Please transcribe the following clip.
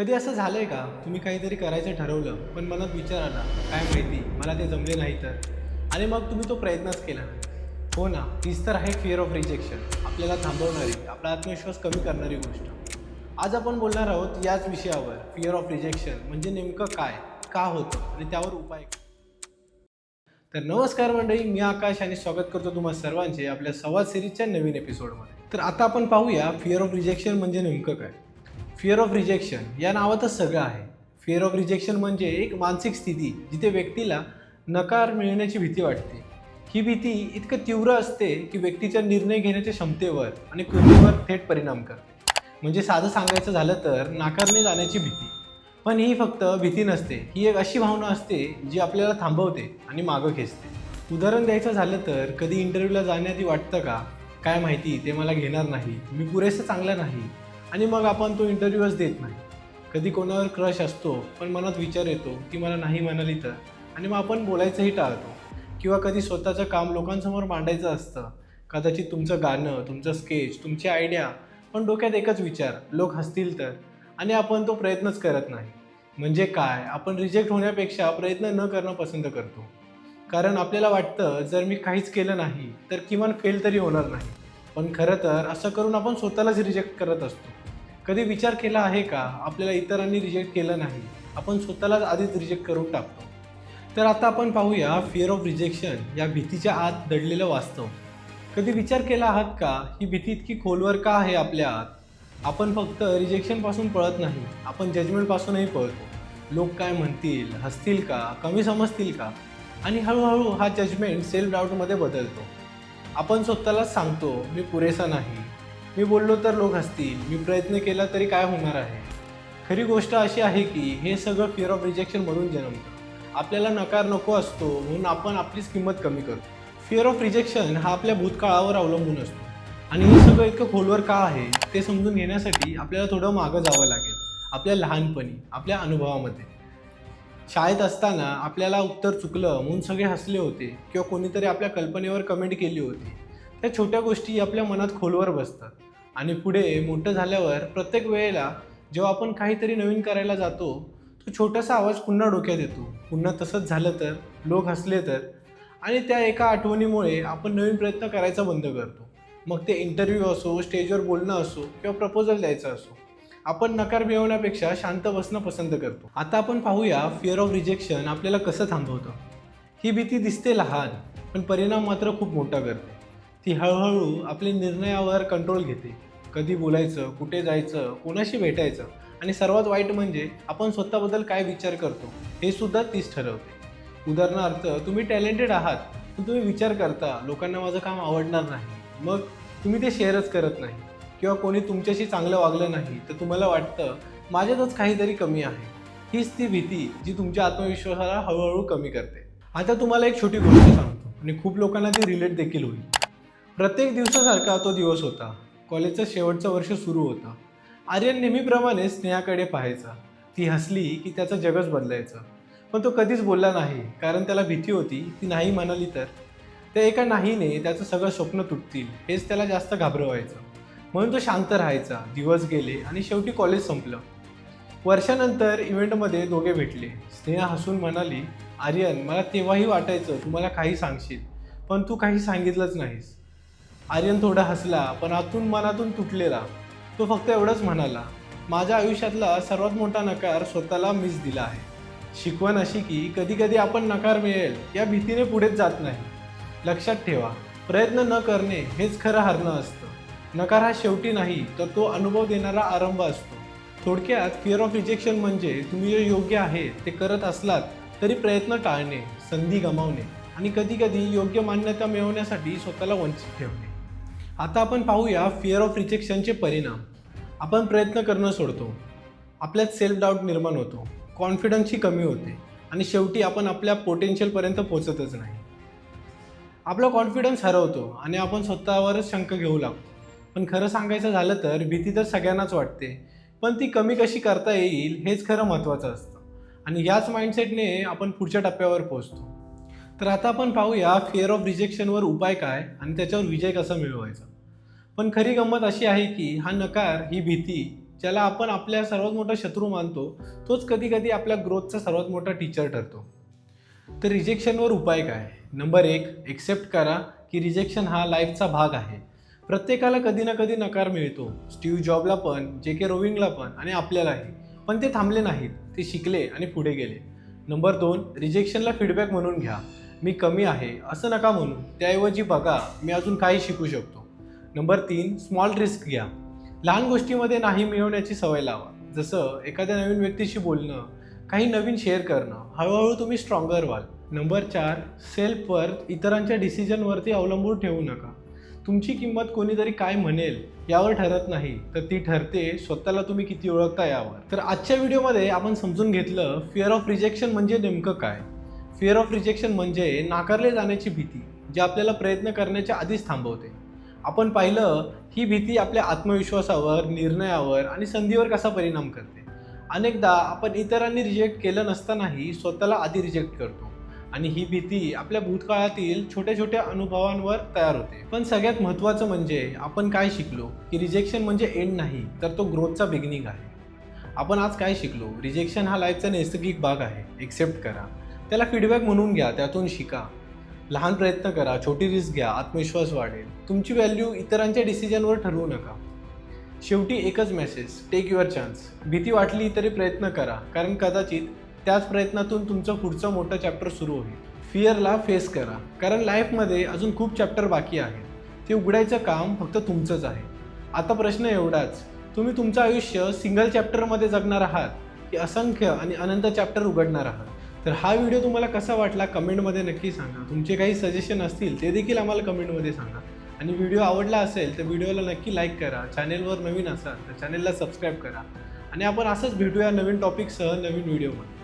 कधी असं झालं आहे का? तुम्ही काहीतरी करायचं ठरवलं पण मनात विचार आला काय माहिती मला ते जमले नाही तर. आणि मग तुम्ही तो प्रयत्नच केला. हो ना तीच तर आहे फिअर ऑफ रिजेक्शन आपल्याला थांबवणारी आपला आत्मविश्वास कमी करणारी गोष्ट. आज आपण बोलणार आहोत याच विषयावर फिअर ऑफ रिजेक्शन म्हणजे नेमकं काय का होतं आणि त्यावर उपाय तर नमस्कार मंडळी मी आकाश आणि स्वागत करतो तुम्हा सर्वांचे आपल्या संवाद सिरीजच्या नवीन एपिसोडमध्ये तर आता आपण पाहूया फिअर ऑफ रिजेक्शन म्हणजे नेमकं काय? फिअर ऑफ रिजेक्शन या नावातच सगळं आहे. फिअर ऑफ रिजेक्शन म्हणजे एक मानसिक स्थिती जिथे व्यक्तीला नकार मिळण्याची भीती वाटते. ही भीती इतकं तीव्र असते की व्यक्तीच्या निर्णय घेण्याच्या क्षमतेवर आणि कृतीवर थेट परिणाम करते. म्हणजे साधं सांगायचं झालं तर नाकारणे जाण्याची भीती. पण ही फक्त भीती नसते ही एक अशी भावना असते जी आपल्याला थांबवते आणि मागं खेचते. उदाहरण द्यायचं झालं तर कधी इंटरव्ह्यूला जाण्याआधी वाटतं का काय माहिती ते मला घेणार नाही मी पुरेसं चांगलं नाही आणि मग आपण तो इंटरव्ह्यूच देत नाही. कधी कोणावर क्रश असतो पण मनात विचार येतो की मला नाही म्हणाली तर. आणि मग आपण बोलायचंही टाळतो. किंवा कधी स्वतःचं काम लोकांसमोर मांडायचं असतं. कदाचित तुमचं गाणं तुमचं स्केच तुमची आयडिया पण डोक्यात एकच विचार लोक हसतील तर. आणि आपण तो प्रयत्नच करत नाही. म्हणजे काय? आपण रिजेक्ट होण्यापेक्षा प्रयत्न न करणं पसंत करतो. कारण आपल्याला वाटतं जर मी काहीच केलं नाही तर किमान फेल तरी होणार नाही. पण खरं तर असं करून आपण स्वतःलाच रिजेक्ट करत असतो. कधी विचार केला आहे का? आपल्याला इतरांनी रिजेक्ट केलं नाही. आपण स्वतःलाच आधीच रिजेक्ट करून टाकतो. तर आता आपण पाहूया फिअर ऑफ रिजेक्शन या भीतीच्या आत दडलेलं वास्तव. कधी विचार केला आहात का? ही भीती इतकी खोलवर का आहे आपल्या आत आपण फक्त रिजेक्शनपासून पळत नाही. आपण जजमेंटपासूनही पळतो. लोक काय म्हणतील? हसतील का? कमी समजतील का? आणि हळूहळू हा जजमेंट सेल्फ डाऊटमध्ये बदलतो. आपण स्वतःलाच सांगतो मी पुरेसा नाही. मी बोललो तर लोक हसतील. मी प्रयत्न केला तरी काय होणार आहे? खरी गोष्ट अशी आहे की हे सगळं फिअर ऑफ रिजेक्शनमधून जन्मतं. आपल्याला नकार नको असतो म्हणून आपण आपलीच किंमत कमी करतो. फिअर ऑफ रिजेक्शन हा आपल्या भूतकाळावर अवलंबून असतो. आणि हे सगळं इतकं खोलवर का आहे ते समजून घेण्यासाठी आपल्याला थोडं मागं जावं लागेल. आपल्या लहानपणी आपल्या अनुभवामध्ये. शाळेत असताना आपल्याला उत्तर चुकलं म्हणून सगळे हसले होते किंवा कोणीतरी आपल्या कल्पनेवर कमेंट केली होती. त्या छोट्या गोष्टी आपल्या मनात खोलवर बसतात. आणि पुढे मोठं झाल्यावर प्रत्येक वेळेला जेव्हा आपण काहीतरी नवीन करायला जातो तो छोटासा आवाज पुन्हा डोक्यात येतो. पुन्हा तसंच झालं तर लोक हसले तर. आणि त्या एका आठवणीमुळे आपण नवीन प्रयत्न करायचा बंद करतो. मग ते इंटरव्ह्यू असो स्टेजवर बोलणं असो किंवा प्रपोजल द्यायचं असो आपण नकार मिळवण्यापेक्षा शांत बसणं पसंत करतो. आता आपण पाहूया फिअर ऑफ रिजेक्शन आपल्याला कसं थांबवतं. ही भीती दिसते लहान पण परिणाम मात्र खूप मोठा करते. ती हळूहळू आपले निर्णयावर कंट्रोल घेते. कधी बोलायचं कुठे जायचं कोणाशी भेटायचं आणि सर्वात वाईट म्हणजे आपण स्वतःबद्दल काय विचार करतो हे सुद्धा तीच ठरवते. उदाहरणार्थ तुम्ही टॅलेंटेड आहात पण तुम्ही विचार करता लोकांना माझं काम आवडणार नाही. मग तुम्ही ते शेअरच करत नाही. किंवा कोणी तुमच्याशी चांगलं वागलं नाही तर तुम्हाला वाटतं माझ्यातच काहीतरी कमी आहे. हीच ती भीती जी तुमच्या आत्मविश्वासाला हळूहळू कमी करते. आता तुम्हाला एक छोटी गोष्ट सांगतो आणि खूप लोकांना ती रिलेट देखील होईल. प्रत्येक दिवसासारखा तो दिवस होता. कॉलेजचं शेवटचं वर्ष सुरू होतं. आर्यन नेहमीप्रमाणे स्नेहाकडे पाहायचा. ती हसली की त्याचं जगच बदलायचं. पण तो कधीच बोलला नाही कारण त्याला भीती होती. ती नाही म्हणाली तर. त्या एका नाहीने त्याचं सगळं स्वप्न तुटतील हेच त्याला जास्त घाबरवायचं. म्हणून तो शांत राहायचा दिवस गेले आणि शेवटी कॉलेज संपलं. वर्षानंतर इव्हेंटमध्ये दोघे भेटले. स्नेहा हसून म्हणाली आर्यन मला तेव्हाही वाटायचं तू मला काही सांगशील पण तू काही सांगितलंच नाहीस. आर्यन थोडा हसला पण आतून मनातून तुटलेला. तो फक्त एवढंच म्हणाला माझ्या आयुष्यातला सर्वात मोठा नकार स्वतःला मिस दिला आहे. शिकवण अशी की कधी कधी आपण नकार मिळेल या भीतीने पुढेच जात नाही. लक्षात ठेवा प्रयत्न न करणे हेच खरं हरणं असतं. नकार हा शेवटी नाही तर तो अनुभव देणारा आरंभ असतो. थोडक्यात फिअर ऑफ रिजेक्शन म्हणजे तुम्ही जे योग्य आहे ते करत असलात तरी प्रयत्न टाळणे संधी गमावणे आणि कधीकधी योग्य मान्यता मिळवण्यासाठी स्वतःला वंचित ठेवणे. आता आपण पाहूया फिअर ऑफ रिजेक्शनचे परिणाम. आपण प्रयत्न करणं सोडतो. आपल्यात सेल्फ डाऊट निर्माण होतो. कॉन्फिडन्सची कमी होते. आणि शेवटी आपण आपल्या पोटेन्शियलपर्यंत पोचतच नाही. आपला कॉन्फिडन्स हरवतो आणि आपण स्वतःवरच शंक घेऊ लागतो. पण खरं सांगायचं झालं तर भीती तर सगळ्यांनाच वाटते. पण ती कमी कशी करता येईल हेच खरं महत्त्वाचं असतं. आणि याच माइंडसेटने आपण पुढच्या टप्प्यावर पोचतो तर आता आपण पाहूया फिअर ऑफ रिजेक्शनवर उपाय काय आणि त्याच्यावर विजय कसा मिळवायचा. पण खरी गंमत अशी आहे की हा नकार ही भीती ज्याला आपण आपल्या सर्वात मोठा शत्रू मानतो तोच कधी कधी आपल्या ग्रोथचा सर्वात मोठा टीचर ठरतो. तर रिजेक्शनवर उपाय काय? नंबर एक एक्सेप्ट करा की रिजेक्शन हा लाईफचा भाग आहे. प्रत्येकाला कधी ना कधी नकार मिळतो. स्टीव्ह जॉबला पण जे के रोविंगला पण आणि आपल्यालाही. पण ते थांबले नाहीत. ते शिकले आणि पुढे गेले. नंबर दोन रिजेक्शनला फीडबॅक म्हणून घ्या. मी कमी आहे असं नका म्हणू. त्याऐवजी बघा मी अजून काही शिकू शकतो. नंबर तीन स्मॉल रिस्क घ्या. लहान गोष्टीमध्ये नाही मिळवण्याची सवय लावा. जसं एखाद्या नवीन व्यक्तीशी बोलणं काही नवीन शेअर करणं हळूहळू तुम्ही स्ट्रॉंगर व्हाल. नंबर चार सेल्फ वर्थ इतरांच्या डिसिजनवरती अवलंबून ठेवू नका. तुमची किंमत कोणीतरी काय म्हणेल यावर ठरत नाही तर ती ठरते स्वतःला तुम्ही किती ओळखता यावर. तर आजच्या व्हिडिओमध्ये आपण समजून घेतलं फिअर ऑफ रिजेक्शन म्हणजे नेमकं काय? फिअर ऑफ रिजेक्शन म्हणजे नाकारले जाण्याची भीती जी आपल्याला प्रयत्न करण्याच्या आधीच थांबवते. आपण पाहिलं ही भीती आपल्या आत्मविश्वासावर निर्णयावर आणि संधीवर कसा परिणाम करते? अनेकदा आपण इतरांनी रिजेक्ट केलं नसतानाही स्वतःला आधी रिजेक्ट करतो. आणि ही भीती आपल्या भूतकाळातील छोट्या छोट्या अनुभवांवर तयार होते. पण सगळ्यात महत्त्वाचं म्हणजे आपण काय शिकलो? की रिजेक्शन म्हणजे एंड नाही तर तो ग्रोथचा बिगिनिंग आहे. आपण आज काय शिकलो? रिजेक्शन हा लाईफचा नैसर्गिक भाग आहे. एक्सेप्ट करा. त्याला फीडबॅक म्हणून घ्या त्यातून शिका. लहान प्रयत्न करा छोटी रिस्क घ्या आत्मविश्वास वाढेल. तुमची व्हॅल्यू इतरांच्या डिसिजनवर ठरवू नका. शेवटी एकच मेसेज टेक युअर चान्स भीती वाटली तरी प्रयत्न करा कारण कदाचित त्याच प्रयत्नातून तुमचं पुढचं मोठं चॅप्टर सुरू होईल. फिअरला फेस करा कारण लाईफमध्ये अजून खूप चॅप्टर बाकी आहेत. ते उघडायचं काम फक्त तुमचंच आहे. आता प्रश्न एवढाच तुम्ही तुमचं आयुष्य सिंगल चॅप्टरमध्ये जगणार आहात की असंख्य आणि अनंत चॅप्टर उघडणार आहात? तर हा व्हिडिओ तुम्हाला कसा वाटला कमेंटमध्ये नक्की सांगा. तुमचे काही सजेशन असतील ते देखील आम्हाला कमेंटमध्ये सांगा. आणि व्हिडिओ आवडला असेल तर व्हिडिओला नक्की लाईक करा. चॅनेलवर नवीन असाल तर चॅनेलला सबस्क्राईब करा. आणि आपण असंच भेटूया नवीन टॉपिकसह नवीन व्हिडिओमध्ये